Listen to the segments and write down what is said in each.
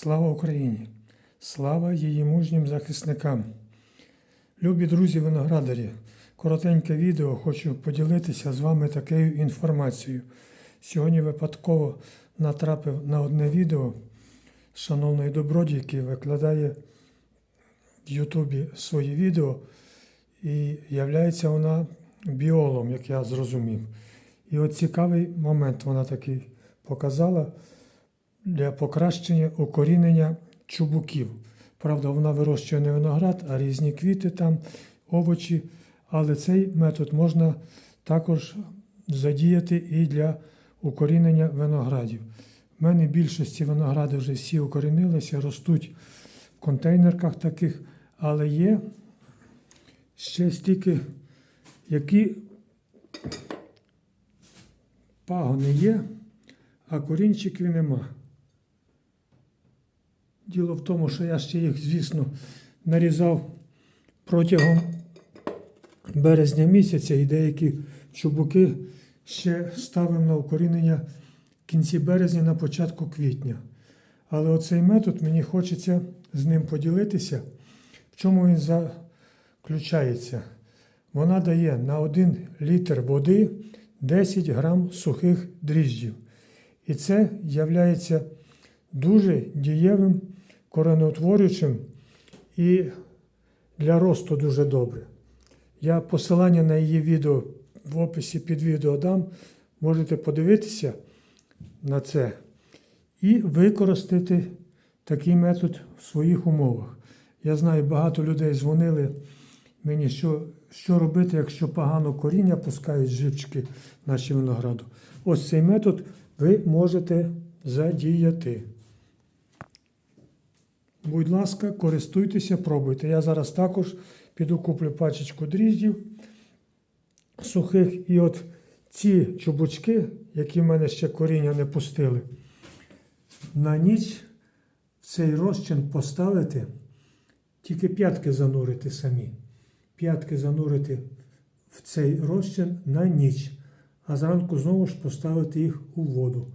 Слава Україні! Слава її мужнім захисникам! Любі друзі виноградарі! Коротеньке відео хочу поділитися з вами такою інформацією. Сьогодні випадково натрапив на одне відео шановної добродійки, викладає в Ютубі свої відео, і являється вона біологом, як я зрозумів. І от цікавий момент вона такий показала для покращення укорінення чубуків. Правда, вона вирощує не виноград, а різні квіти там, овочі. Але цей метод можна також задіяти і для укорінення виноградів. У мене більшості виногради вже всі укорінилися, ростуть в контейнерках таких, але є ще стільки, які пагони є, а корінчиків нема. Діло в тому, що я ще їх, звісно, нарізав протягом березня місяця і деякі чубуки ще ставимо на укорінення в кінці березня на початку квітня. Але оцей метод мені хочеться з ним поділитися. В чому він заключається? Вона дає на 1 літр води 10 грам сухих дріжджів. І це є дуже дієвим, кореноутворюючим і для росту дуже добре. Я посилання на її відео в описі під відео дам. Можете подивитися на це і використати такий метод в своїх умовах. Я знаю, багато людей дзвонили мені, що, що робити, якщо погано коріння пускають живчики наші винограду. Ось цей метод ви можете задіяти. Будь ласка, користуйтеся, пробуйте. Я зараз також піду куплю пачечку дріждів сухих. І от ці чубучки, які в мене ще коріння не пустили, на ніч в цей розчин поставити, тільки п'ятки занурити самі. П'ятки занурити в цей розчин на ніч, а зранку знову ж поставити їх у воду.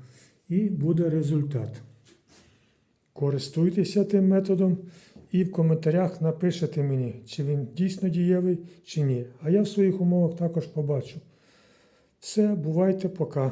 І буде результат. Користуйтеся тим методом і в коментарях напишете мені, чи він дійсно дієвий, чи ні. А я в своїх умовах також побачу. Все, бувайте, пока.